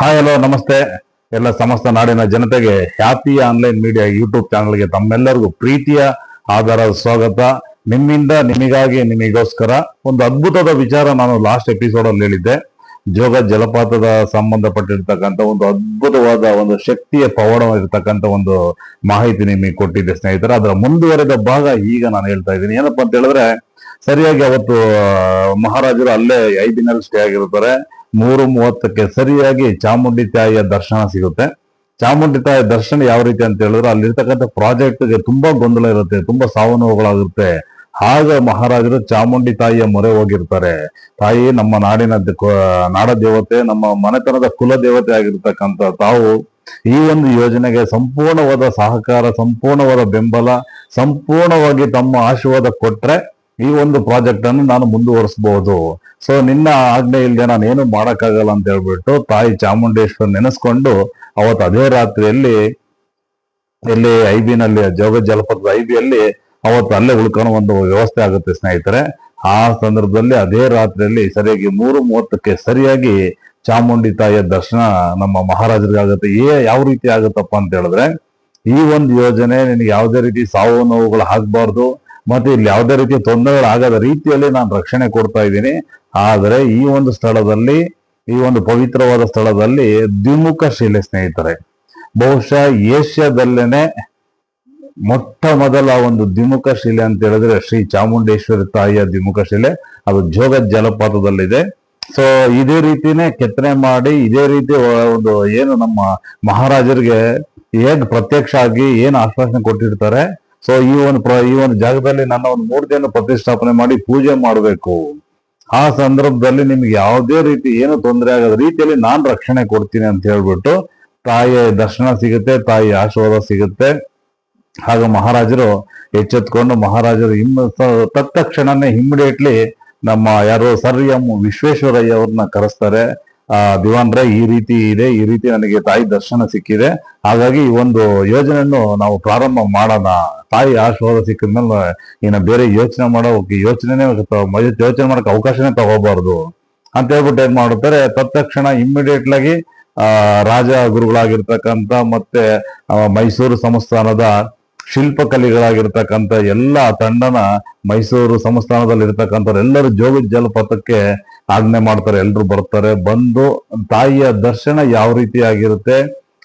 Hi hello ನಮಸ್ತೆ. ಎಲ್ಲ ಸಮಸ್ತ ನಾಡಿನ ಜನತೆಗೆ ಹ್ಯಾಪಿ ಆನ್ಲೈನ್ ಮೀಡಿಯಾ ಯೂಟ್ಯೂಬ್ ಚಾನಲ್ಗೆ ತಮ್ಮೆಲ್ಲರಿಗೂ ಪ್ರೀತಿಯ ಆಧಾರದ ಸ್ವಾಗತ. ನಿಮ್ಮಿಂದ ನಿಮಗಾಗಿ, ನಿಮಗೋಸ್ಕರ ಒಂದು ಅದ್ಭುತದ ವಿಚಾರ ನಾನು ಲಾಸ್ಟ್ ಎಪಿಸೋಡ್ ಅಲ್ಲಿ ಹೇಳಿದ್ದೆ. ಜೋಗ ಜಲಪಾತದ ಸಂಬಂಧಪಟ್ಟಿರ್ತಕ್ಕಂಥ ಒಂದು ಅದ್ಭುತವಾದ ಒಂದು ಶಕ್ತಿಯ ಪವಾಡವಾಗಿರ್ತಕ್ಕಂಥ ಒಂದು ಮಾಹಿತಿ ನಿಮಗೆ ಕೊಟ್ಟಿದ್ದೆ ಸ್ನೇಹಿತರೆ. ಅದರ ಮುಂದುವರೆದ ಭಾಗ ಈಗ ನಾನು ಹೇಳ್ತಾ ಇದ್ದೀನಿ. ಏನಪ್ಪಾ ಅಂತ ಹೇಳಿದ್ರೆ, ಸರಿಯಾಗಿ ಅವತ್ತು ಮಹಾರಾಜರು ಅಲ್ಲೇ ಐದಿನಲ್ಲಿ ಸ್ಟೇ ಆಗಿರ್ತಾರೆ. ಮೂರು ಮೂವತ್ತಕ್ಕೆ ಸರಿಯಾಗಿ ಚಾಮುಂಡಿ ತಾಯಿಯ ದರ್ಶನ ಸಿಗುತ್ತೆ. ಚಾಮುಂಡಿ ತಾಯಿಯ ದರ್ಶನ ಯಾವ ರೀತಿ ಅಂತ ಹೇಳಿದ್ರೆ ಅಲ್ಲಿರ್ತಕ್ಕಂಥ ಪ್ರಾಜೆಕ್ಟ್ಗೆ ತುಂಬಾ ಗೊಂದಲ ಇರುತ್ತೆ, ತುಂಬಾ ಸಾವು ನೋವುಗಳಾಗುತ್ತೆ ಆಗ ಮಹಾರಾಜರು ಚಾಮುಂಡಿ ತಾಯಿಯ ಮೊರೆ ಹೋಗಿರ್ತಾರೆ. ತಾಯಿ ನಮ್ಮ ನಾಡಿನ ನಾಡ ದೇವತೆ ನಮ್ಮ ಮನೆತನದ ಕುಲ ದೇವತೆ ಆಗಿರ್ತಕ್ಕಂಥ ತಾವು ಈ ಒಂದು ಯೋಜನೆಗೆ ಸಂಪೂರ್ಣವಾದ ಸಹಕಾರ, ಸಂಪೂರ್ಣವಾದ ಬೆಂಬಲ, ಸಂಪೂರ್ಣವಾಗಿ ತಮ್ಮ ಆಶೀರ್ವಾದ ಕೊಟ್ರೆ ಈ ಒಂದು ಪ್ರಾಜೆಕ್ಟ್ ಅನ್ನು ನಾನು ಮುಂದುವರಿಸಬಹುದು. ಸೊ ನಿನ್ನ ಆಜ್ಞೆ ಇಲ್ಲದೆ ನಾನು ಏನು ಮಾಡಕ್ಕಾಗಲ್ಲ ಅಂತ ಹೇಳ್ಬಿಟ್ಟು ತಾಯಿ ಚಾಮುಂಡೇಶ್ವರ್ ನೆನೆಸ್ಕೊಂಡು ಅವತ್ತು ಅದೇ ರಾತ್ರಿಯಲ್ಲಿ, ಇಲ್ಲಿ ಐಬಿನಲ್ಲಿ, ಜೋಗ ಜಲಪಾತದ ಐಬಿಯಲ್ಲಿ ಅವತ್ತು ಅಲ್ಲೇ ಉಳ್ಕೊಳ್ಳೋ ಒಂದು ವ್ಯವಸ್ಥೆ ಆಗುತ್ತೆ ಸ್ನೇಹಿತರೆ. ಆ ಸಂದರ್ಭದಲ್ಲಿ ಅದೇ ರಾತ್ರಿಯಲ್ಲಿ ಸರಿಯಾಗಿ ಮೂರು ಮೂವತ್ತಕ್ಕೆ ಸರಿಯಾಗಿ ಚಾಮುಂಡಿ ತಾಯಿಯ ದರ್ಶನ ನಮ್ಮ ಮಹಾರಾಜರಿಗಾಗುತ್ತೆ ಏ, ಯಾವ ರೀತಿ ಆಗುತ್ತಪ್ಪ ಅಂತ ಹೇಳಿದ್ರೆ, ಈ ಒಂದು ಯೋಜನೆ ನಿನಗೆ ಯಾವುದೇ ರೀತಿ ಸಾವು ನೋವುಗಳು ಆಗ್ಬಾರ್ದು. ಮತ್ತೆ ಇಲ್ಲಿ ಯಾವುದೇ ರೀತಿಯ ತೊಂದರೆಗಳಾಗದ ರೀತಿಯಲ್ಲಿ ನಾನು ರಕ್ಷಣೆ ಕೊಡ್ತಾ ಇದ್ದೀನಿ. ಆದರೆ ಈ ಒಂದು ಸ್ಥಳದಲ್ಲಿ, ಈ ಒಂದು ಪವಿತ್ರವಾದ ಸ್ಥಳದಲ್ಲಿ ದ್ವಿಮುಖ ಶಿಲೆ ಸ್ನೇಹಿತರೆ, ಬಹುಶಃ ಏಷ್ಯಾದಲ್ಲೇನೆ ಮೊಟ್ಟ ಮೊದಲ ಒಂದು ದ್ವಿಮುಖ ಶಿಲೆ ಅಂತ ಹೇಳಿದ್ರೆ ಶ್ರೀ ಚಾಮುಂಡೇಶ್ವರಿ ತಾಯಿಯ ದ್ವಿಮುಖ ಶಿಲೆ. ಅದು ಜೋಗ ಜಲಪಾತದಲ್ಲಿದೆ. ಸೊ ಇದೇ ರೀತಿನೇ ಕೆತ್ತನೆ ಮಾಡಿ, ಇದೇ ರೀತಿ ಒಂದು ಏನು ನಮ್ಮ ಮಹಾರಾಜರಿಗೆ ಹೇಗ್ ಪ್ರತ್ಯಕ್ಷ ಆಗಿ ಏನು ಆಶ್ವಾಸನೆ ಕೊಟ್ಟಿರ್ತಾರೆ ಸೊ ಈ ಒಂದು ಈ ಒಂದು ಜಾಗದಲ್ಲಿ ನನ್ನ ಒಂದು ಮೂರ್ತಿಯನ್ನು ಪ್ರತಿಷ್ಠಾಪನೆ ಮಾಡಿ ಪೂಜೆ ಮಾಡಬೇಕು. ಆ ಸಂದರ್ಭದಲ್ಲಿ ನಿಮ್ಗೆ ಯಾವುದೇ ರೀತಿ ಏನು ತೊಂದರೆ ಆಗದ ರೀತಿಯಲ್ಲಿ ನಾನು ರಕ್ಷಣೆ ಕೊಡ್ತೀನಿ ಅಂತ ಹೇಳ್ಬಿಟ್ಟು ತಾಯಿಯ ದರ್ಶನ ಸಿಗುತ್ತೆ, ತಾಯಿಯ ಆಶೀರ್ವಾದ ಸಿಗುತ್ತೆ. ಹಾಗ ಮಹಾರಾಜರು ಎಚ್ಚೆತ್ಕೊಂಡು ಮಹಾರಾಜರು ಹಿಮ್ಮ ತತ್ಕ್ಷಣನೇ ಇಮಿಡಿಯೇಟ್ಲಿ ನಮ್ಮ ಯಾರು ಸರ್ ಎಂ ವಿಶ್ವೇಶ್ವರಯ್ಯ ಅವ್ರನ್ನ ಕರೆಸ್ತಾರೆ. ದಿವಾನ್ರೆ ಈ ರೀತಿ ಇದೆ, ಈ ರೀತಿ ನನಗೆ ತಾಯಿ ದರ್ಶನ ಸಿಕ್ಕಿದೆ. ಹಾಗಾಗಿ ಈ ಒಂದು ಯೋಜನೆಯನ್ನು ನಾವು ಪ್ರಾರಂಭ ಮಾಡೋಣ. ತಾಯಿ ಆಶೀರ್ವಾದ ಸಿಕ್ಕಿದ್ಮೇಲೆ ಇನ್ನು ಬೇರೆ ಯೋಚನೆ ಮಾಡೋ ಯೋಚನೆ ಯೋಚನೆ ಮಾಡೋಕೆ ಅವಕಾಶನೇ ತಗೋಬಾರ್ದು. ಅಂತ ಹೇಳ್ಬಿಟ್ಟು ಏನ್ ಮಾಡುತ್ತಾರೆ, ತತ್ಕ್ಷಣ ಇಮ್ಮಿಡಿಯೇಟ್ ಆಗಿ, ಆ, ರಾಜ ಗುರುಗಳಾಗಿರ್ತಕ್ಕಂಥ ಮತ್ತೆ ಮೈಸೂರು ಸಂಸ್ಥಾನದ ಶಿಲ್ಪಕಲೆಗಳಾಗಿರ್ತಕ್ಕಂಥ ಎಲ್ಲ ತಂಡನ ಮೈಸೂರು ಸಂಸ್ಥಾನದಲ್ಲಿ ಇರ್ತಕ್ಕಂಥವ್ರೆಲ್ಲರೂ ಜೋಗ ಜಲಪಾತಕ್ಕೆ ಆಜ್ಞೆ ಮಾಡ್ತಾರೆ, ಎಲ್ರು ಬರ್ತಾರೆ. ಬಂದು ತಾಯಿಯ ದರ್ಶನ ಯಾವ ರೀತಿ ಆಗಿರುತ್ತೆ,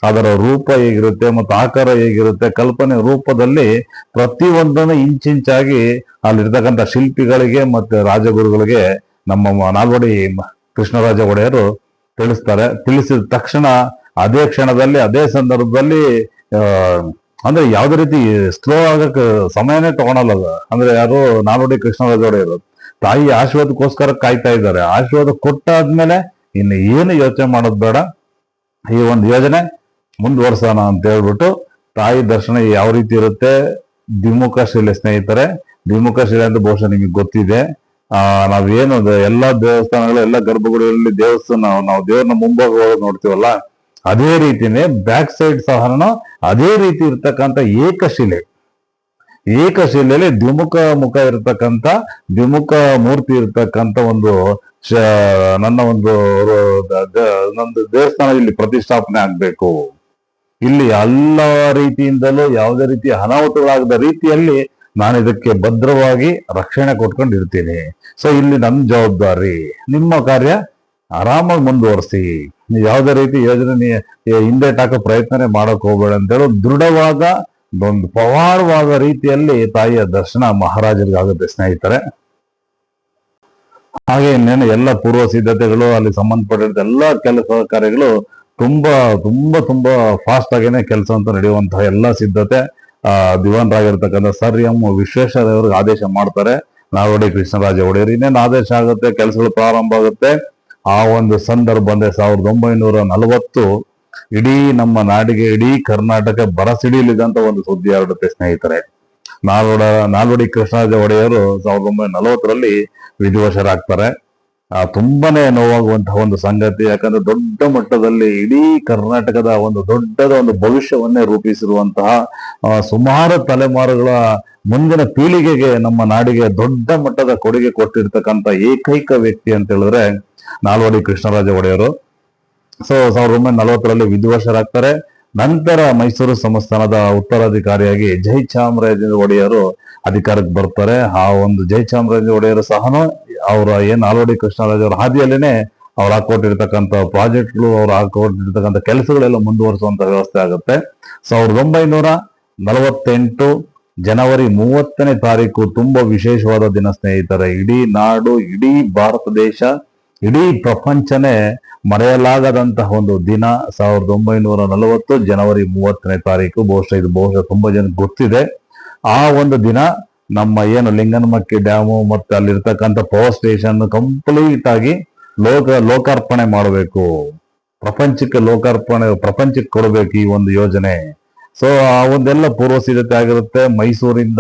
ಅದರ ರೂಪ ಹೇಗಿರುತ್ತೆ ಮತ್ತು ಆಕಾರ ಹೇಗಿರುತ್ತೆ, ಕಲ್ಪನೆ ರೂಪದಲ್ಲಿ ಪ್ರತಿಯೊಂದನ್ನು ಇಂಚಿಂಚಾಗಿ ಅಲ್ಲಿರ್ತಕ್ಕಂಥ ಶಿಲ್ಪಿಗಳಿಗೆ ಮತ್ತೆ ರಾಜಗುರುಗಳಿಗೆ ನಮ್ಮ ನಾಲ್ವಡಿ ಕೃಷ್ಣರಾಜ ಒಡೆಯರು ತಿಳಿಸ್ತಾರೆ. ತಿಳಿಸಿದ ತಕ್ಷಣ ಅದೇ ಕ್ಷಣದಲ್ಲಿ, ಅದೇ ಸಂದರ್ಭದಲ್ಲಿ ಅಂದ್ರೆ ಯಾವ್ದೇ ರೀತಿ ಸ್ಲೋ ಆಗಕ್ಕೆ ಸಮಯನೇ ತಗೊಳಲ್ಲ ಅದು. ಅಂದ್ರೆ ಯಾರು ನಾಲ್ವಡಿ ಕೃಷ್ಣರಾಜ ಒಡೆಯರು. ತಾಯಿ ಆಶೀರ್ವಾದಕ್ಕೋಸ್ಕರ ಕಾಯ್ತಾ ಇದ್ದಾರೆ. ಆಶೀರ್ವಾದ ಕೊಟ್ಟಾದ್ಮೇಲೆ ಇನ್ನು ಏನು ಯೋಚನೆ ಮಾಡೋದು ಬೇಡ. ಈ ಒಂದು ಯೋಜನೆ ಮುಂದುವರ್ಸೋಣ ಅಂತ ಹೇಳ್ಬಿಟ್ಟು ತಾಯಿ ದರ್ಶನ ಯಾವ ರೀತಿ ಇರುತ್ತೆ? ದ್ವಿಮುಖ ಶಿಲೆ ಸ್ನೇಹಿತರೆ, ದ್ವಿಮುಖ ಶಿಲೆ ಅಂತ ಬಹುಶಃ ನಿಮಗೆ ಗೊತ್ತಿದೆ. ಆ ನಾವೇನು ಎಲ್ಲಾ ದೇವಸ್ಥಾನಗಳು, ಎಲ್ಲ ಗರ್ಭಗುಡಿಗಳಲ್ಲಿ ದೇವಸ್ಥಾನ, ನಾವು ದೇವ್ರನ್ನ ಮುಂಭಾಗ ನೋಡ್ತೀವಲ್ಲ, ಅದೇ ರೀತಿನೇ ಬ್ಯಾಕ್ ಸೈಡ್ ಸಹನ ಅದೇ ರೀತಿ ಇರ್ತಕ್ಕಂಥ ಏಕಶಿಲೆ. ಏಕಶಿಲೆಯಲ್ಲಿ ದ್ವಿಮುಖ ಮುಖ ಇರತಕ್ಕಂಥ ದ್ವಿಮುಖ ಮೂರ್ತಿ ಇರತಕ್ಕಂಥ ಒಂದು ನನ್ನ ಒಂದು ನಂದು ದೇವಸ್ಥಾನ ಇಲ್ಲಿ ಪ್ರತಿಷ್ಠಾಪನೆ ಆಗ್ಬೇಕು. ಇಲ್ಲಿ ಎಲ್ಲ ರೀತಿಯಿಂದಲೂ ಯಾವುದೇ ರೀತಿಯ ಅನಾಹುತಗಳಾಗದ ರೀತಿಯಲ್ಲಿ ನಾನು ಇದಕ್ಕೆ ಭದ್ರವಾಗಿ ರಕ್ಷಣೆ ಕೊಟ್ಕೊಂಡು ಇರ್ತೀನಿ ಸೊ ಇಲ್ಲಿ ನನ್ನ ಜವಾಬ್ದಾರಿ. ನಿಮ್ಮ ಕಾರ್ಯ ಆರಾಮಾಗಿ ಮುಂದುವರಿಸಿ. ಯಾವುದೇ ರೀತಿ ಯೋಜನೆ ಹಿಂದೆ ಹಾಕೋ ಪ್ರಯತ್ನನೇ ಮಾಡಕ್ ಹೋಗ್ಬೇಡ ಅಂತೇಳಿ ದೃಢವಾದ ಒಂದು ಪವಾಡವಾದ ರೀತಿಯಲ್ಲಿ ತಾಯಿಯ ದರ್ಶನ ಮಹಾರಾಜರಿಗೆ ಆಗುತ್ತೆ ಸ್ನೇಹಿತರೆ. ಹಾಗೆ ಇನ್ನೇನು ಎಲ್ಲ ಪೂರ್ವ ಸಿದ್ಧತೆಗಳು, ಅಲ್ಲಿ ಸಂಬಂಧಪಟ್ಟಿರೋ ಎಲ್ಲ ಕೆಲಸ ಕಾರ್ಯಗಳು ತುಂಬಾ ತುಂಬಾ ತುಂಬಾ ಫಾಸ್ಟ್ ಆಗೇನೆ ಕೆಲಸ ಅಂತ ನಡೆಯುವಂತಹ ಎಲ್ಲ ಸಿದ್ಧತೆ. ಆ, ದಿವಾನ್ರಾಗಿರ್ತಕ್ಕಂಥ ಸರ್ ಎಂ ವಿಶ್ವೇಶ್ವರ ಅವ್ರಿಗೆ ಆದೇಶ ಮಾಡ್ತಾರೆ. ನಾಡೋಡಿ ಕೃಷ್ಣರಾಜ ಒಡೆಯರ್, ಇನ್ನೇನು ಆದೇಶ ಆಗುತ್ತೆ, ಕೆಲಸಗಳು ಪ್ರಾರಂಭ ಆಗುತ್ತೆ. ಆ ಒಂದು ಸಂದರ್ಭ ಅಂದ್ರೆ ಸಾವಿರದ ಒಂಬೈನೂರ ನಲವತ್ತು ಇಡೀ ನಮ್ಮ ನಾಡಿಗೆ, ಇಡೀ ಕರ್ನಾಟಕ ಬರಸಿಡಿಲಿದಂತ ಒಂದು ಸುದ್ದಿ ಹರಡುತ್ತೆ ಸ್ನೇಹಿತರೆ ನಾಲ್ವಡ, ನಾಲ್ವಡಿ ಕೃಷ್ಣರಾಜ ಒಡೆಯರು ಸಾವಿರದ ಒಂಬೈನೂರ ನಲವತ್ತರಲ್ಲಿ ವಿಧಿವಶರಾಗ್ತಾರೆ. ಆ, ತುಂಬಾನೇ ನೋವಾಗುವಂತಹ ಒಂದು ಸಂಗತಿ, ಯಾಕಂದ್ರೆ ದೊಡ್ಡ ಮಟ್ಟದಲ್ಲಿ ಇಡೀ ಕರ್ನಾಟಕದ ಒಂದು ದೊಡ್ಡದ ಒಂದು ಭವಿಷ್ಯವನ್ನೇ ರೂಪಿಸಿರುವಂತಹ ಸುಮಾರು ತಲೆಮಾರುಗಳ ಮುಂದಿನ ಪೀಳಿಗೆಗೆ ನಮ್ಮ ನಾಡಿಗೆ ದೊಡ್ಡ ಮಟ್ಟದ ಕೊಡುಗೆ ಕೊಟ್ಟಿರ್ತಕ್ಕಂಥ ಏಕೈಕ ವ್ಯಕ್ತಿ ಅಂತ ಹೇಳಿದ್ರೆ ನಾಲ್ವಡಿ ಕೃಷ್ಣರಾಜ ಒಡೆಯರು. ಸೊ ಸಾವಿರದ ಒಂಬೈನೂರ ನಲವತ್ತರಲ್ಲಿ ವಿಧಿವಶರಾಗ್ತಾರೆ. ನಂತರ ಮೈಸೂರು ಸಂಸ್ಥಾನದ ಉತ್ತರಾಧಿಕಾರಿಯಾಗಿ ಜೈ ಚಾಮರಾಜ ಒಡೆಯರು ಅಧಿಕಾರಕ್ಕೆ ಬರ್ತಾರೆ. ಆ ಒಂದು ಜೈ ಚಾಮರಾಜ ಒಡೆಯರು ಸಹ ಅವರ ಏನ್ ಆಲ್ವಡಿ ಕೃಷ್ಣರಾಜ ಅವರ ಹಾದಿಯಲ್ಲೇನೆ ಅವ್ರು ಹಾಕೊಟ್ಟಿರ್ತಕ್ಕಂಥ ಪ್ರಾಜೆಕ್ಟ್ಗಳು, ಅವ್ರು ಹಾಕೊಟ್ಟಿರ್ತಕ್ಕಂಥ ಕೆಲಸಗಳೆಲ್ಲ ಮುಂದುವರಿಸುವಂತ ವ್ಯವಸ್ಥೆ ಆಗುತ್ತೆ. ಸಾವಿರದ ಒಂಬೈನೂರ ನಲವತ್ತೆಂಟು ಜನವರಿ ಮೂವತ್ತನೇ ತಾರೀಕು ತುಂಬಾ ವಿಶೇಷವಾದ ದಿನ, ಸ್ನೇಹಿತರೆ. ಇಡೀ ನಾಡು, ಇಡೀ ಭಾರತ ದೇಶ ಇಡೀ ಪ್ರಪಂಚನೇ ಮರೆಯಲಾಗದಂತಹ ಒಂದು ದಿನ ಸಾವಿರದ ಒಂಬೈನೂರ ನಲವತ್ತು ಜನವರಿ ಮೂವತ್ತನೇ ತಾರೀಕು. ಬಹುಶಃ ಇದು ಬಹುಶಃ ತುಂಬಾ ಜನ ಗೊತ್ತಿದೆ. ಆ ಒಂದು ದಿನ ನಮ್ಮ ಏನು ಲಿಂಗನಮಕ್ಕಿ ಡ್ಯಾಮು ಮತ್ತೆ ಅಲ್ಲಿರ್ತಕ್ಕಂಥ ಪವರ್ ಸ್ಟೇಷನ್ ಕಂಪ್ಲೀಟ್ ಆಗಿ ಲೋಕ, ಲೋಕಾರ್ಪಣೆ ಮಾಡಬೇಕು. ಪ್ರಪಂಚಕ್ಕೆ ಲೋಕಾರ್ಪಣೆ, ಪ್ರಪಂಚಕ್ಕೆ ಕೊಡಬೇಕು ಈ ಒಂದು ಯೋಜನೆ. ಸೊ ಆ ಒಂದೆಲ್ಲ ಪೂರ್ವ ಸಿದ್ಧತೆ ಆಗಿರುತ್ತೆ. ಮೈಸೂರಿಂದ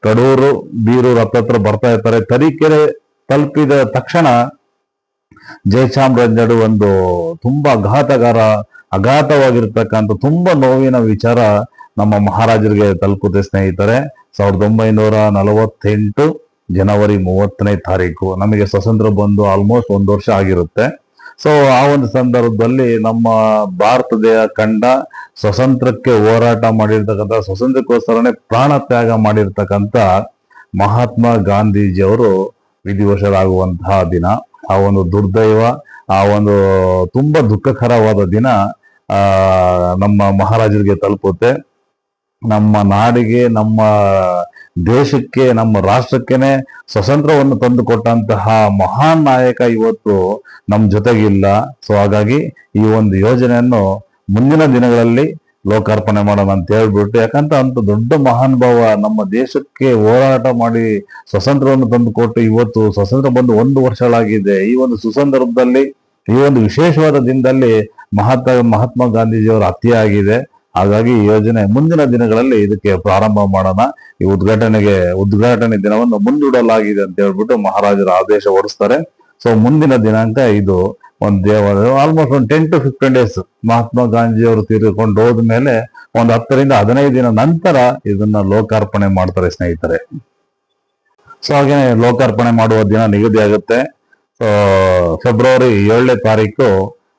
ಕಡೂರು, ಬೀರೂರು ಹತ್ತತ್ರ ಬರ್ತಾ ಇರ್ತಾರೆ. ತರೀಕೆರೆ ತಲುಪಿದ ತಕ್ಷಣ ಜಯಚಾಮರಾಜರು ಒಂದು ತುಂಬಾ ಅಘಾತಗಾರ ಅಘಾತವಾಗಿರ್ತಕ್ಕಂಥ ತುಂಬಾ ನೋವಿನ ವಿಚಾರ ನಮ್ಮ ಮಹಾರಾಜರಿಗೆ ತಲುಪುತ್ತೆ ಸ್ನೇಹಿತರೆ. ಸಾವಿರದ ಒಂಬೈನೂರ ನಲವತ್ತೆಂಟು ಜನವರಿ ಮೂವತ್ತನೇ ತಾರೀಕು ನಮಗೆ ಸ್ವತಂತ್ರ ಬಂದು ಆಲ್ಮೋಸ್ಟ್ ಒಂದು ವರ್ಷ ಆಗಿರುತ್ತೆ. ಸೊ ಆ ಒಂದು ಸಂದರ್ಭದಲ್ಲಿ ನಮ್ಮ ಭಾರತದ ಕಂಡ ಸ್ವತಂತ್ರಕ್ಕೆ ಹೋರಾಟ ಮಾಡಿರ್ತಕ್ಕಂಥ ಸ್ವತಂತ್ರಕ್ಕೋಸ್ಕರನೇ ಪ್ರಾಣ ತ್ಯಾಗ ಮಾಡಿರ್ತಕ್ಕಂಥ ಮಹಾತ್ಮ ಗಾಂಧೀಜಿಯವರು ವಿಧಿವಶರಾಗುವಂತಹ ದಿನ. ಆ ಒಂದು ದುರ್ದೈವ, ಆ ಒಂದು ತುಂಬಾ ದುಃಖಕರವಾದ ದಿನ, ಆ, ನಮ್ಮ ಮಹಾರಾಜರಿಗೆ ತಲುಪುತ್ತೆ. ನಮ್ಮ ನಾಡಿಗೆ, ನಮ್ಮ ದೇಶಕ್ಕೆ, ನಮ್ಮ ರಾಷ್ಟ್ರಕ್ಕೇನೆ ಸ್ವತಂತ್ರವನ್ನು ತಂದು ಕೊಟ್ಟಂತಹ ಮಹಾನ್ ನಾಯಕ ಇವತ್ತು ನಮ್ಮ ಜೊತೆಗಿಲ್ಲ. ಸೊ ಹಾಗಾಗಿ ಈ ಒಂದು ಯೋಜನೆಯನ್ನು ಮುಂದಿನ ದಿನಗಳಲ್ಲಿ ಲೋಕಾರ್ಪಣೆ ಮಾಡೋಣ ಅಂತ ಹೇಳ್ಬಿಟ್ಟು ಯಾಕಂತ ಅಂತ ದೊಡ್ಡ ಮಹಾನ್ ಭಾವ ನಮ್ಮ ದೇಶಕ್ಕೆ ಹೋರಾಟ ಮಾಡಿ ಸ್ವತಂತ್ರವನ್ನು ತಂದುಕೊಟ್ಟು ಇವತ್ತು ಸ್ವತಂತ್ರ ಬಂದು ಒಂದು ವರ್ಷಗಳಾಗಿದೆ. ಈ ಒಂದು ಸುಸಂದರ್ಭದಲ್ಲಿ, ಈ ಒಂದು ವಿಶೇಷವಾದ ದಿನದಲ್ಲಿ ಮಹಾತ್ಮ ಮಹಾತ್ಮ ಗಾಂಧೀಜಿಯವರ ಹತ್ಯೆ ಆಗಿದೆ. ಹಾಗಾಗಿ ಈ ಯೋಜನೆ ಮುಂದಿನ ದಿನಗಳಲ್ಲಿ ಇದಕ್ಕೆ ಪ್ರಾರಂಭ ಮಾಡೋಣ. ಈ ಉದ್ಘಾಟನೆಗೆ, ಉದ್ಘಾಟನೆ ದಿನವನ್ನು ಮುಂದೂಡಲಾಗಿದೆ ಅಂತ ಹೇಳ್ಬಿಟ್ಟು ಮಹಾರಾಜರ ಆದೇಶ ಹೊರಡಿಸ್ತಾರೆ. ಸೊ ಮುಂದಿನ ದಿನಾಂಕ ಇದು. ಒಂದು ದೇವಾಲಯ ಆಲ್ಮೋಸ್ಟ್ ಒಂದು ten to fifteen days Mahatma Gandhi ಅವರು ತೀರಿಕೊಂಡು ಹೋದ್ಮೇಲೆ ಒಂದು ಹತ್ತರಿಂದ ಹದಿನೈದು ದಿನ ನಂತರ ಇದನ್ನ ಲೋಕಾರ್ಪಣೆ ಮಾಡ್ತಾರೆ ಸ್ನೇಹಿತರೆ. ಸೊ ಹಾಗೇನೆ ಲೋಕಾರ್ಪಣೆ ಮಾಡುವ ದಿನ ನಿಗದಿ ಆಗುತ್ತೆ. ಸೊ ಫೆಬ್ರವರಿ ಏಳನೇ ತಾರೀಕು,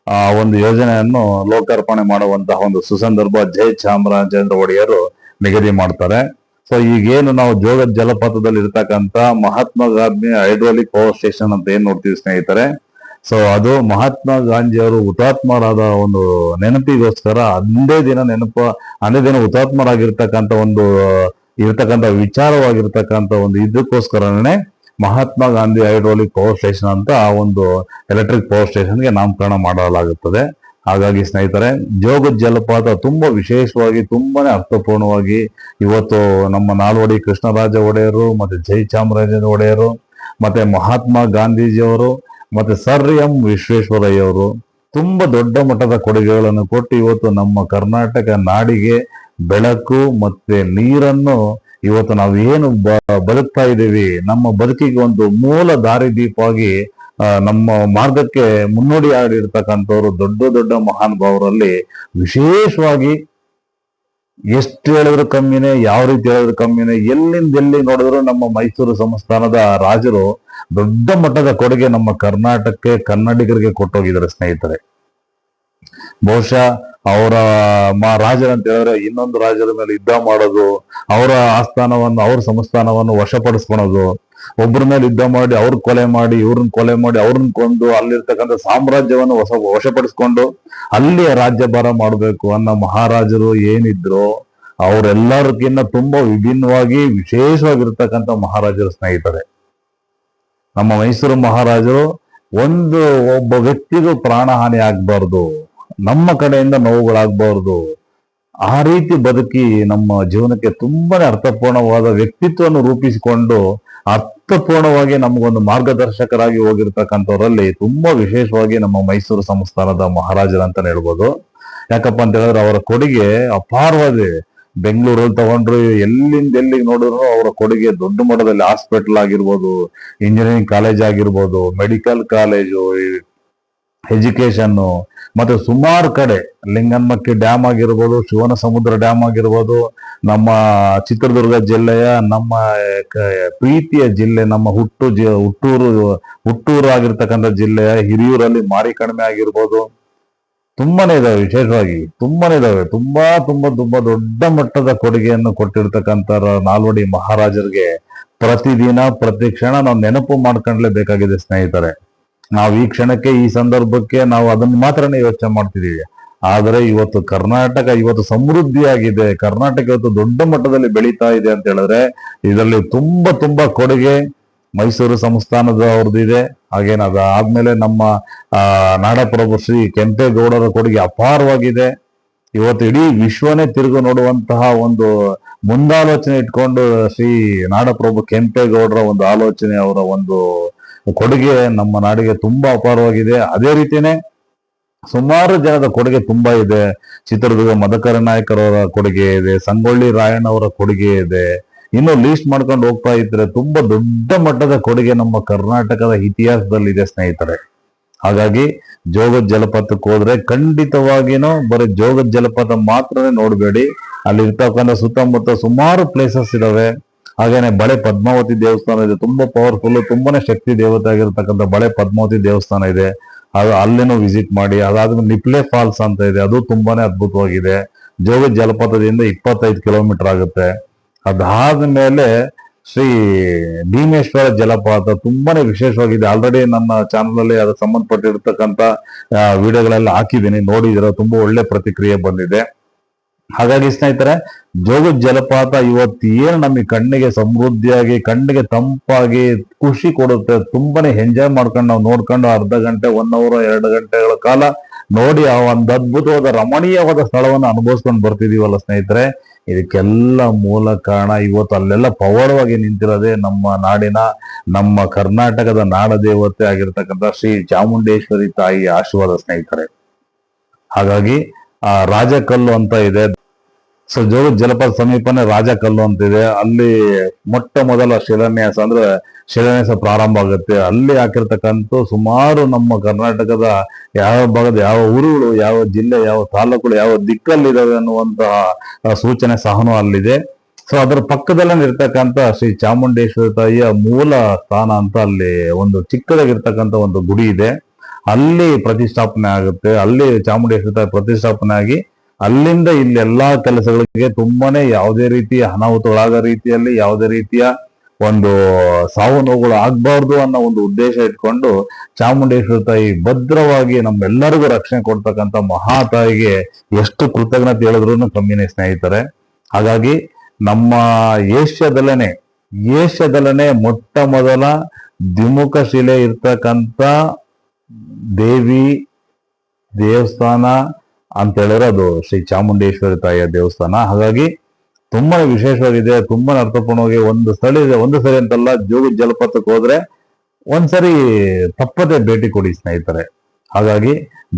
ಆ ಒಂದು ಯೋಜನೆಯನ್ನು ಲೋಕಾರ್ಪಣೆ ಮಾಡುವಂತಹ ಒಂದು ಸುಸಂದರ್ಭ ಜೈ ಚಾಮರಾಜೇಂದ್ರ ಒಡೆಯರು ನಿಗದಿ ಮಾಡ್ತಾರೆ. ಸೊ ಈಗೇನು ನಾವು ಜೋಗ ಜಲಪಾತದಲ್ಲಿ ಇರ್ತಕ್ಕಂತ Mahatma Gandhi hydraulic power station ಅಂತ ಏನ್ ನೋಡ್ತೀವಿ ಸ್ನೇಹಿತರೆ? ಸೊ ಅದು ಮಹಾತ್ಮ ಗಾಂಧಿ ಅವರು ಹುತಾತ್ಮರಾದ ಒಂದು ನೆನಪಿಗೋಸ್ಕರ ಅಂದೇ ದಿನ ನೆನಪ, ಅಂದೇ ದಿನ ಹುತಾತ್ಮರಾಗಿರ್ತಕ್ಕಂಥ ಒಂದು, ಇರ್ತಕ್ಕಂಥ ವಿಚಾರವಾಗಿರ್ತಕ್ಕಂಥ ಒಂದು ಇದಕ್ಕೋಸ್ಕರನೇ Mahatma Gandhi hydraulic power station ಅಂತ ಆ ಒಂದು ಎಲೆಕ್ಟ್ರಿಕ್ ಪವರ್ ಸ್ಟೇಷನ್ಗೆ ನಾಮಕರಣ ಮಾಡಲಾಗುತ್ತದೆ. ಹಾಗಾಗಿ ಸ್ನೇಹಿತರೆ ಜೋಗ ಜಲಪಾತ ತುಂಬಾ ವಿಶೇಷವಾಗಿ, ತುಂಬಾನೇ ಅರ್ಥಪೂರ್ಣವಾಗಿ ಇವತ್ತು ನಮ್ಮ ನಾಲ್ವಡಿ ಕೃಷ್ಣರಾಜ ಒಡೆಯರು, ಮತ್ತೆ ಜೈ ಚಾಮರಾಜ ಒಡೆಯರು, ಮತ್ತೆ ಮಹಾತ್ಮ ಗಾಂಧೀಜಿಯವರು ಮತ್ತೆ ಸರ್ ಎಂ ವಿಶ್ವೇಶ್ವರಯ್ಯ ಅವರು ತುಂಬಾ ದೊಡ್ಡ ಮಟ್ಟದ ಕೊಡುಗೆಗಳನ್ನು ಕೊಟ್ಟು ಇವತ್ತು ನಮ್ಮ ಕರ್ನಾಟಕ ನಾಡಿಗೆ ಬೆಳಕು ಮತ್ತು ನೀರನ್ನು ಇವತ್ತು ನಾವು ಏನು ಬದುಕ್ತಾ ಇದ್ದೀವಿ, ನಮ್ಮ ಬದುಕಿಗೆ ಒಂದು ಮೂಲ ದಾರಿ ದೀಪವಾಗಿ ನಮ್ಮ ಮಾರ್ಗಕ್ಕೆ ಮುನ್ನೋಡಿ ಆಡಿರ್ತಕ್ಕಂಥವ್ರು ದೊಡ್ಡ ದೊಡ್ಡ ಮಹಾನ್ ಭಾವರಲ್ಲಿ ವಿಶೇಷವಾಗಿ ಎಷ್ಟು ಹೇಳಿದ್ರು ಕಮ್ಮಿನೇ, ಯಾವ ರೀತಿ ಹೇಳಿದ್ರು ಕಮ್ಮಿನೇ, ಎಲ್ಲಿಂದ ಎಲ್ಲಿ ನೋಡಿದ್ರು ನಮ್ಮ ಮೈಸೂರು ಸಂಸ್ಥಾನದ ರಾಜರು ದೊಡ್ಡ ಮಟ್ಟದ ಕೊಡುಗೆ ನಮ್ಮ ಕರ್ನಾಟಕಕ್ಕೆ, ಕನ್ನಡಿಗರಿಗೆ ಕೊಟ್ಟೋಗಿದ್ದಾರೆ ಸ್ನೇಹಿತರೆ. ಬಹುಶಃ ಅವರ ಮಾ ರಾಜರಂತ ಹೇಳಿದ್ರೆ ಇನ್ನೊಂದು ರಾಜರ ಮೇಲೆ ಯುದ್ಧ ಮಾಡೋದು, ಅವರ ಆಸ್ಥಾನವನ್ನು, ಅವ್ರ ಸಂಸ್ಥಾನವನ್ನು ವಶಪಡಿಸ್ಕೊಳೋದು ಒಬ್ಬರ ಮೇಲೆ ಯುದ್ಧ ಮಾಡಿ ಅವ್ರ ಕೊಲೆ ಮಾಡಿ, ಇವ್ರನ್ನ ಕೊಲೆ ಮಾಡಿ, ಅವ್ರನ್ನ ಕೊಂದು ಅಲ್ಲಿರ್ತಕ್ಕಂಥ ಸಾಮ್ರಾಜ್ಯವನ್ನು ಹೊಸ ವಶಪಡಿಸ್ಕೊಂಡು ಅಲ್ಲಿಯ ರಾಜ್ಯಭಾರ ಮಾಡಬೇಕು ಅನ್ನೋ ಮಹಾರಾಜರು ಏನಿದ್ರು ಅವರೆಲ್ಲರಿಗಿನ್ನ ತುಂಬಾ ವಿಭಿನ್ನವಾಗಿ, ವಿಶೇಷವಾಗಿರ್ತಕ್ಕಂಥ ಮಹಾರಾಜರು ಸ್ನೇಹಿತರೆ. ನಮ್ಮ ಮೈಸೂರು ಮಹಾರಾಜರು ಒಂದು ಒಬ್ಬ ವ್ಯಕ್ತಿಗೂ ಪ್ರಾಣಹಾನಿ ಆಗ್ಬಾರ್ದು, ನಮ್ಮ ಕಡೆಯಿಂದ ನೋವುಗಳಾಗಬಾರ್ದು. ಆ ರೀತಿ ಬದುಕಿ ನಮ್ಮ ಜೀವನಕ್ಕೆ ತುಂಬಾನೇ ಅರ್ಥಪೂರ್ಣವಾದ ವ್ಯಕ್ತಿತ್ವವನ್ನು ರೂಪಿಸಿಕೊಂಡು ಅರ್ಥಪೂರ್ಣವಾಗಿ ನಮಗೊಂದು ಮಾರ್ಗದರ್ಶಕರಾಗಿ ಹೋಗಿರ್ತಕ್ಕಂಥವರಲ್ಲಿ ತುಂಬಾ ವಿಶೇಷವಾಗಿ ನಮ್ಮ ಮೈಸೂರು ಸಂಸ್ಥಾನದ ಮಹಾರಾಜರಂತಾನೆ ಹೇಳ್ಬೋದು. ಯಾಕಪ್ಪ ಅಂತ ಹೇಳಿದ್ರೆ ಅವರ ಕೊಡುಗೆ ಅಪಾರವಾಗಿದೆ. ಬೆಂಗಳೂರಲ್ಲಿ ತಗೊಂಡ್ರು, ಎಲ್ಲಿಂದ ಎಲ್ಲಿಗೆ ನೋಡಿದ್ರು ಅವರ ಕೊಡುಗೆ ದೊಡ್ಡ ಮಟ್ಟದಲ್ಲಿ ಹಾಸ್ಪಿಟಲ್ ಆಗಿರ್ಬೋದು, ಇಂಜಿನಿಯರಿಂಗ್ ಕಾಲೇಜ್ ಆಗಿರ್ಬೋದು, ಮೆಡಿಕಲ್ ಕಾಲೇಜು ಎಜುಕೇಶನ್ ಮತ್ತೆ ಸುಮಾರು ಕಡೆ, ಲಿಂಗನ್ಮಕ್ಕಿ ಡ್ಯಾಮ್ ಆಗಿರ್ಬೋದು ಶಿವನ ಸಮುದ್ರ ಡ್ಯಾಮ್ ಆಗಿರ್ಬೋದು, ನಮ್ಮ ಚಿತ್ರದುರ್ಗ ಜಿಲ್ಲೆಯ ನಮ್ಮ ಪ್ರೀತಿಯ ಜಿಲ್ಲೆ, ನಮ್ಮ ಹುಟ್ಟು ಜಿ, ಹುಟ್ಟೂರು ಹುಟ್ಟೂರು ಆಗಿರ್ತಕ್ಕಂಥ ಜಿಲ್ಲೆಯ ಹಿರಿಯೂರಲ್ಲಿ ಮಾರಿ ಕಡಿಮೆ ಆಗಿರ್ಬೋದು. ತುಂಬಾನೇ ಇದಾವೆ, ವಿಶೇಷವಾಗಿ ತುಂಬಾನೇ ಇದಾವೆ, ತುಂಬಾ ತುಂಬಾ ತುಂಬಾ ದೊಡ್ಡ ಮಟ್ಟದ ಕೊಡುಗೆಯನ್ನು ಕೊಟ್ಟಿರ್ತಕ್ಕಂಥ ನಾಲ್ವಡಿ ಮಹಾರಾಜರಿಗೆ ಪ್ರತಿದಿನ, ಪ್ರತಿ ಕ್ಷಣ ನಾವು ನೆನಪು ಮಾಡ್ಕೊಂಡ್ಲೇಬೇಕಾಗಿದೆ ಸ್ನೇಹಿತರೆ. ನಾವು ಈ ಕ್ಷಣಕ್ಕೆ ಈ ಸಂದರ್ಭಕ್ಕೆ ನಾವು ಅದನ್ನು ಮಾತ್ರನೇ ಯೋಚನೆ ಮಾಡ್ತಿದ್ದೀವಿ ಆದರೆ ಇವತ್ತು ಕರ್ನಾಟಕ ಇವತ್ತು ಸಮೃದ್ಧಿಯಾಗಿದೆ. ಕರ್ನಾಟಕ ಇವತ್ತು ದೊಡ್ಡ ಮಟ್ಟದಲ್ಲಿ ಬೆಳೀತಾ ಇದೆ ಅಂತ ಹೇಳಿದ್ರೆ ಇದರಲ್ಲಿ ತುಂಬಾ ತುಂಬಾ ಕೊಡುಗೆ ಮೈಸೂರು ಸಂಸ್ಥಾನದ ಅವ್ರದ್ದಿದೆ ಹಾಗೇನ ಆದ್ಮೇಲೆ ನಮ್ಮ, ಆ, ನಾಡಪ್ರಭು ಶ್ರೀ ಕೆಂಪೇಗೌಡರ ಕೊಡುಗೆ ಅಪಾರವಾಗಿದೆ. ಇವತ್ತು ಇಡೀ ವಿಶ್ವನೇ ತಿರುಗು ನೋಡುವಂತಹ ಒಂದು ಮುಂದಾಲೋಚನೆ ಇಟ್ಕೊಂಡು ಶ್ರೀ ನಾಡಪ್ರಭು ಕೆಂಪೇಗೌಡರ ಒಂದು ಆಲೋಚನೆ ಅವರ ಒಂದು ಕೊಡುಗೆ ನಮ್ಮ ನಾಡಿಗೆ ತುಂಬಾ ಅಪಾರವಾಗಿದೆ. ಅದೇ ರೀತಿನೇ ಸುಮಾರು ಜನದ ಕೊಡುಗೆ ತುಂಬಾ ಇದೆ. ಚಿತ್ರದುರ್ಗ ಮದಕರ ನಾಯಕರವರ ಕೊಡುಗೆ ಇದೆ, ಸಂಗೊಳ್ಳಿ ರಾಯಣ್ಣ ಅವರ ಕೊಡುಗೆ ಇದೆ. ಇನ್ನು ಲೀಸ್ಟ್ ಮಾಡ್ಕೊಂಡು ಹೋಗ್ತಾ ಇದ್ರೆ ತುಂಬಾ ದೊಡ್ಡ ಮಟ್ಟದ ಕೊಡುಗೆ ನಮ್ಮ ಕರ್ನಾಟಕದ ಇತಿಹಾಸದಲ್ಲಿ ಇದೆ ಸ್ನೇಹಿತರೆ. ಹಾಗಾಗಿ ಜೋಗ ಜಲಪಾತಕ್ಕೆ ಹೋದ್ರೆ ಖಂಡಿತವಾಗಿನೂ ಬರೀ ಜೋಗ ಜಲಪಾತ ಮಾತ್ರನೇ ನೋಡಬೇಡಿ. ಅಲ್ಲಿ ಇರ್ತಕ್ಕಂಥ ಸುತ್ತಮುತ್ತ ಸುಮಾರು ಪ್ಲೇಸಸ್ ಇದಾವೆ. ಹಾಗೇನೆ ಬಳೆ ಪದ್ಮಾವತಿ ದೇವಸ್ಥಾನ ಇದೆ. ತುಂಬಾ ಪವರ್ಫುಲ್ ತುಂಬಾನೇ ಶಕ್ತಿ ದೇವತೆ ಆಗಿರ್ತಕ್ಕಂಥ ಬಳೆ ಪದ್ಮಾವತಿ ದೇವಸ್ಥಾನ ಇದೆ. ಅದು ಅಲ್ಲಿನೂ ವಿಸಿಟ್ ಮಾಡಿ, ಅದಾದ್ಮೇಲೆ ನಿಪ್ಲೆ ಫಾಲ್ಸ್ ಅಂತ ಇದೆ. ಅದು ತುಂಬಾನೇ ಅದ್ಭುತವಾಗಿದೆ. ಜೋಗ ಜಲಪಾತದಿಂದ ಇಪ್ಪತ್ತೈದು ಕಿಲೋಮೀಟರ್ ಆಗುತ್ತೆ. ಅದಾದ ಮೇಲೆ ಶ್ರೀ ಭೀಮೇಶ್ವರ ಜಲಪಾತ ತುಂಬಾನೇ ವಿಶೇಷವಾಗಿದೆ. ಆಲ್ರೆಡಿ ನನ್ನ ಚಾನಲ್ ಅಲ್ಲಿ ಅದಕ್ಕೆ ಸಂಬಂಧಪಟ್ಟಿರ್ತಕ್ಕಂಥ ವಿಡಿಯೋಗಳೆಲ್ಲ ಹಾಕಿದ್ದೀನಿ. ನೋಡಿದಿರ ತುಂಬಾ ಒಳ್ಳೆ ಪ್ರತಿಕ್ರಿಯೆ ಬಂದಿದೆ. ಹಾಗಾಗಿ ಸ್ನೇಹಿತರೆ, ಜೋಗ ಜಲಪಾತ ಇವತ್ತು ಏನು ನಮಗೆ ಕಣ್ಣಿಗೆ ಸಮೃದ್ಧಿಯಾಗಿ, ಕಣ್ಣಿಗೆ ತಂಪಾಗಿ ಖುಷಿ ಕೊಡುತ್ತೆ, ತುಂಬಾನೇ ಎಂಜಾಯ್ ಮಾಡ್ಕೊಂಡು ನಾವು ನೋಡ್ಕೊಂಡು ಅರ್ಧ ಗಂಟೆ ಒನ್ ಅವರ್ ಎರಡು ಗಂಟೆಗಳ ಕಾಲ ನೋಡಿ ಆ ಒಂದು ಅದ್ಭುತವಾದ, ರಮಣೀಯವಾದ ಸ್ಥಳವನ್ನು ಅನುಭವಿಸ್ಕೊಂಡು ಬರ್ತಿದೀವಲ್ಲ ಸ್ನೇಹಿತರೆ. ಇದಕ್ಕೆಲ್ಲ ಮೂಲ ಕಾರಣ ಇವತ್ತು ಅಲ್ಲೆಲ್ಲ ಪವಾಡವಾಗಿ ನಿಂತಿರೋದೆ ನಮ್ಮ ನಾಡಿನ, ನಮ್ಮ ಕರ್ನಾಟಕದ ನಾಡ ದೇವತೆ ಆಗಿರ್ತಕ್ಕಂಥ ಶ್ರೀ ಚಾಮುಂಡೇಶ್ವರಿ ತಾಯಿ ಆಶೀರ್ವಾದ ಸ್ನೇಹಿತರೆ. ಹಾಗಾಗಿ ರಾಜಕಲ್ಲು ಅಂತ ಇದೆ. ಸೊ, ಜೋಗ ಜಲಪಾತ ಸಮೀಪನೇ ರಾಜಕಲ್ಲು ಅಂತ ಇದೆ. ಅಲ್ಲಿ ಮೊಟ್ಟ ಮೊದಲ ಶಿಲಾನ್ಯಾಸ ಅಂದ್ರೆ ಶಿಲಾನ್ಯಾಸ ಪ್ರಾರಂಭ ಆಗುತ್ತೆ. ಅಲ್ಲಿ ಹಾಕಿರ್ತಕ್ಕಂಥ ಸುಮಾರು ನಮ್ಮ ಕರ್ನಾಟಕದ ಯಾವ ಭಾಗದ ಯಾವ ಊರುಗಳು, ಯಾವ ಜಿಲ್ಲೆ, ಯಾವ ತಾಲೂಕುಗಳು, ಯಾವ ದಿಕ್ಕಲ್ಲಿದ್ದಾವೆ ಅನ್ನುವಂತಹ ಸೂಚನೆ ಸಹನೂ ಅಲ್ಲಿದೆ. ಸೊ, ಅದರ ಪಕ್ಕದಲ್ಲೇ ಇರ್ತಕ್ಕಂಥ ಶ್ರೀ ಚಾಮುಂಡೇಶ್ವರಿ ತಾಯಿಯ ಮೂಲ ಸ್ಥಾನ ಅಂತ ಅಲ್ಲಿ ಒಂದು ಚಿಕ್ಕದಾಗಿರ್ತಕ್ಕಂಥ ಒಂದು ಗುಡಿ ಇದೆ. ಅಲ್ಲಿ ಪ್ರತಿಷ್ಠಾಪನೆ ಆಗುತ್ತೆ, ಅಲ್ಲಿ ಚಾಮುಂಡೇಶ್ವರಿ ತಾಯಿ ಪ್ರತಿಷ್ಠಾಪನೆ ಆಗಿ ಅಲ್ಲಿಂದ ಇಲ್ಲಿ ಎಲ್ಲಾ ಕೆಲಸಗಳಿಗೆ ತುಂಬಾನೇ ಯಾವುದೇ ರೀತಿಯ ಅನಾಹುತಗಳಾದ ರೀತಿಯಲ್ಲಿ ಯಾವುದೇ ರೀತಿಯ ಒಂದು ಸಾವು ನೋವುಗಳು ಆಗ್ಬಾರ್ದು ಅನ್ನೋ ಒಂದು ಉದ್ದೇಶ ಇಟ್ಕೊಂಡು ಚಾಮುಂಡೇಶ್ವರಿ ತಾಯಿ ಭದ್ರವಾಗಿ ನಮ್ಮೆಲ್ಲರಿಗೂ ರಕ್ಷಣೆ ಕೊಡ್ತಕ್ಕಂಥ ಮಹಾ ತಾಯಿಗೆ ಎಷ್ಟು ಕೃತಜ್ಞತೆ ಹೇಳಿದ್ರು ಕಮ್ಮಿನೇ ಸ್ನೇಹಿತರೆ. ಹಾಗಾಗಿ ನಮ್ಮ ಏಷ್ಯಾದಲ್ಲೇನೆ ಏಷ್ಯಾದಲ್ಲೇನೆ ಮೊಟ್ಟ ಮೊದಲ ದ್ವಿಮುಖ ಶಿಲೆ ಇರ್ತಕ್ಕಂಥ ದೇವಿ, ದೇವಸ್ಥಾನ ಅಂತ ಹೇಳಿದ್ರೆ ಅದು ಶ್ರೀ ಚಾಮುಂಡೇಶ್ವರಿ ತಾಯಿಯ ದೇವಸ್ಥಾನ. ಹಾಗಾಗಿ ತುಂಬಾನೇ ವಿಶೇಷವಾಗಿದೆ ತುಂಬಾನೇ ಅರ್ಥಪೂರ್ಣವಾಗಿ ಒಂದು ಸ್ಥಳ ಇದೆ. ಒಂದು ಸರಿ ಅಂತಲ್ಲ ಜೋಗ ಜಲಪಾತಕ್ಕೆ ಹೋದ್ರೆ ಒಂದ್ಸರಿ ತಪ್ಪದೆ ಭೇಟಿ ಕೊಡಿ ಸ್ನೇಹಿತರೆ. ಹಾಗಾಗಿ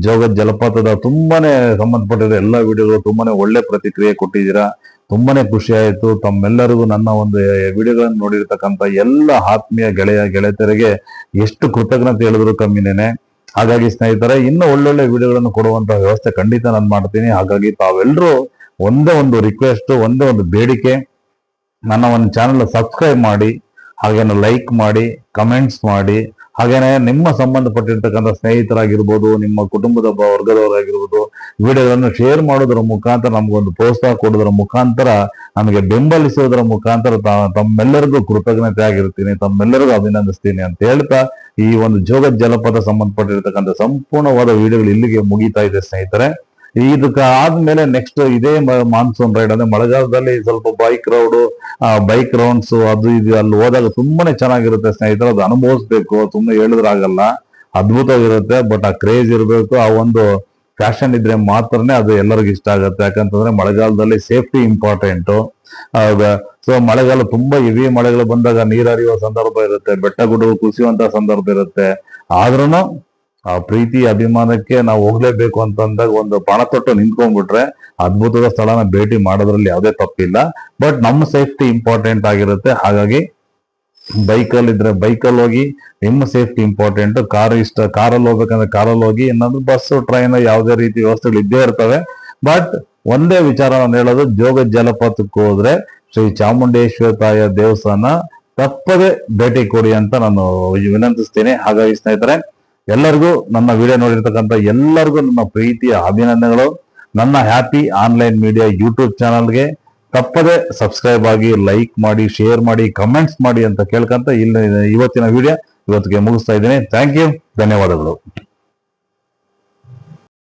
ಜೋಗ ಜಲಪಾತದ ತುಂಬಾನೇ ಸಂಬಂಧಪಟ್ಟಿರೋ ಎಲ್ಲ ವಿಡಿಯೋಗಳು ತುಂಬಾನೇ ಒಳ್ಳೆ ಪ್ರತಿಕ್ರಿಯೆ ಕೊಟ್ಟಿದ್ದೀರಾ. ತುಂಬಾನೇ ಖುಷಿ ಆಯಿತು. ತಮ್ಮೆಲ್ಲರಿಗೂ ನನ್ನ ಒಂದು ವಿಡಿಯೋಗಳನ್ನು ನೋಡಿರ್ತಕ್ಕಂಥ ಎಲ್ಲ ಆತ್ಮೀಯ ಗೆಳೆಯ ಗೆಳೆತರಿಗೆ ಎಷ್ಟು ಕೃತಜ್ಞತೆ ಹೇಳಿದ್ರು ಕಮ್ಮಿನೇನೆ. ಹಾಗಾಗಿ ಸ್ನೇಹಿತರೆ, ಇನ್ನು ಒಳ್ಳೊಳ್ಳೆ ವಿಡಿಯೋಗಳನ್ನು ಕೊಡುವಂತಹ ವ್ಯವಸ್ಥೆ ಖಂಡಿತ ನಾನು ಮಾಡ್ತೀನಿ. ಹಾಗಾಗಿ ತಾವೆಲ್ಲರೂ ಒಂದೇ ಒಂದು ರಿಕ್ವೆಸ್ಟ್ ಒಂದೇ ಒಂದು ಬೇಡಿಕೆ, ನನ್ನ ಒಂದು ಚಾನಲ್ ಸಬ್ಸ್ಕ್ರೈಬ್ ಮಾಡಿ ಹಾಗೇನೆ ಲೈಕ್ ಮಾಡಿ ಕಮೆಂಟ್ಸ್ ಮಾಡಿ, ಹಾಗೇನೆ ನಿಮ್ಮ ಸಂಬಂಧಪಟ್ಟಿರ್ತಕ್ಕಂಥ ಸ್ನೇಹಿತರಾಗಿರ್ಬೋದು, ನಿಮ್ಮ ಕುಟುಂಬದ ವರ್ಗದವರಾಗಿರ್ಬೋದು, ವಿಡಿಯೋಗಳನ್ನು ಶೇರ್ ಮಾಡೋದ್ರ ಮುಖಾಂತರ ನಮಗೊಂದು ಪ್ರೋತ್ಸಾಹ ಕೊಡೋದ್ರ ಮುಖಾಂತರ, ನಮಗೆ ಬೆಂಬಲಿಸೋದ್ರ ಮುಖಾಂತರ ತಮ್ಮೆಲ್ಲರಿಗೂ ಕೃತಜ್ಞತೆ ಆಗಿರ್ತೀನಿ, ತಮ್ಮೆಲ್ಲರಿಗೂ ಅಭಿನಂದಿಸ್ತೀನಿ ಅಂತ ಹೇಳ್ತಾ ಈ ಒಂದು ಜೋಗ ಜಲಪಾತ ಸಂಬಂಧಪಟ್ಟಿರ್ತಕ್ಕಂಥ ಸಂಪೂರ್ಣವಾದ ವಿಡಿಯೋಗಳು ಇಲ್ಲಿಗೆ ಮುಗಿತಾ ಇದೆ ಸ್ನೇಹಿತರೆ. ಇದಕ್ಕೆ ಆದ್ಮೇಲೆ ನೆಕ್ಸ್ಟ್ ಇದೇ ಮಾನ್ಸೂನ್ ರೈಡ್ ಅಂದ್ರೆ ಮಳೆಗಾಲದಲ್ಲಿ ಸ್ವಲ್ಪ ಬೈಕ್ ರೌಡ್ ಬೈಕ್ ರೌಂಡ್ಸ್ ಅದು ಇದು ಅಲ್ಲಿ ಹೋದಾಗ ತುಂಬಾನೇ ಚೆನ್ನಾಗಿರುತ್ತೆ ಸ್ನೇಹಿತರೆ. ಅದು ಅನುಭವಿಸ್ಬೇಕು ಸುಮ್ಮನೆ ಹೇಳಿದ್ರಾಗಲ್ಲ. ಅದ್ಭುತವಾಗಿರುತ್ತೆ ಬಟ್ ಆ ಕ್ರೇಜ್ ಇರಬೇಕು, ಆ ಒಂದು ಫ್ಯಾಷನ್ ಇದ್ರೆ ಮಾತ್ರನೇ ಅದು ಎಲ್ಲರಿಗೂ ಇಷ್ಟ ಆಗುತ್ತೆ. ಯಾಕಂತಂದ್ರೆ ಮಳೆಗಾಲದಲ್ಲಿ ಸೇಫ್ಟಿ ಇಂಪಾರ್ಟೆಂಟ್ ಸೊ ಮಳೆಗಾಲ ತುಂಬಾ ಹೆವಿ ಮಳೆಗಳು ಬಂದಾಗ ನೀರು ಹರಿಯುವ ಸಂದರ್ಭ ಇರುತ್ತೆ, ಬೆಟ್ಟ ಗುಡ್ಡಗಳು ಕುಸಿಯುವಂತ ಸಂದರ್ಭ ಇರುತ್ತೆ. ಆದ್ರೂ ಆ ಪ್ರೀತಿ, ಅಭಿಮಾನಕ್ಕೆ ನಾವು ಹೋಗ್ಲೇಬೇಕು ಅಂತ ಅಂದಾಗ ಒಂದು ಪಣ ತೊಟ್ಟು ನಿಂತ್ಕೊಂಡ್ಬಿಟ್ರೆ ಅದ್ಭುತದ ಸ್ಥಳನ ಭೇಟಿ ಮಾಡೋದ್ರಲ್ಲಿ ಯಾವುದೇ ತಪ್ಪಿಲ್ಲ. ಬಟ್ ನಮ್ಮ ಸೇಫ್ಟಿ ಇಂಪಾರ್ಟೆಂಟ್ ಆಗಿರುತ್ತೆ. ಹಾಗಾಗಿ ಬೈಕಲ್ಲಿ ಇದ್ರೆ ಬೈಕಲ್ಲಿ ಹೋಗಿ ನಿಮ್ಮ ಸೇಫ್ಟಿ ಇಂಪಾರ್ಟೆಂಟ್. ಕಾರ್ ಇಷ್ಟ, ಕಾರಲ್ಲಿ ಹೋಗ್ಬೇಕಂದ್ರೆ ಕಾರಲ್ಲಿ ಹೋಗಿ ಇನ್ನೊಂದು ಬಸ್ ಟ್ರೈನ್ ಯಾವುದೇ ರೀತಿ ವ್ಯವಸ್ಥೆಗಳು ಇದ್ದೇ ಇರ್ತವೆ. ಬಟ್ ಒಂದೇ ವಿಚಾರ ನಾನು ಹೇಳೋದು, ಜೋಗ ಜಲಪಾತಕ್ಕೆ ಹೋದ್ರೆ ಶ್ರೀ ಚಾಮುಂಡೇಶ್ವರ ತಾಯಿಯ ದೇವಸ್ಥಾನ ತಪ್ಪದೆ ಭೇಟಿ ಕೊಡಿ ಅಂತ ನಾನು ವಿನಂತಿಸ್ತೀನಿ. ಹಾಗಾಗಿ ಸ್ನೇಹಿತರೆ, ಎಲ್ಲರಿಗೂ ನನ್ನ ವಿಡಿಯೋ ನೋಡಿರ್ತಕ್ಕಂಥ ಎಲ್ಲರಿಗೂ ನನ್ನ ಪ್ರೀತಿಯ ಅಭಿನಂದನೆಗಳು. ನನ್ನ ಹ್ಯಾಪಿ ಆನ್ಲೈನ್ ಮೀಡಿಯಾ ಯೂಟ್ಯೂಬ್ ಚಾನಲ್ಗೆ ತಪ್ಪದೆ ಸಬ್ಸ್ಕ್ರೈಬ್ ಆಗಿ ಲೈಕ್ ಮಾಡಿ ಶೇರ್ ಮಾಡಿ ಕಮೆಂಟ್ಸ್ ಮಾಡಿ ಅಂತ ಕೇಳ್ಕೊಂತ ಇಲ್ಲಿ ಇವತ್ತಿನ ವಿಡಿಯೋ ಇವತ್ತಿಗೆ ಮುಗಿಸ್ತಾ ಇದ್ದೀನಿ. ಥ್ಯಾಂಕ್ ಯು ಧನ್ಯವಾದಗಳು.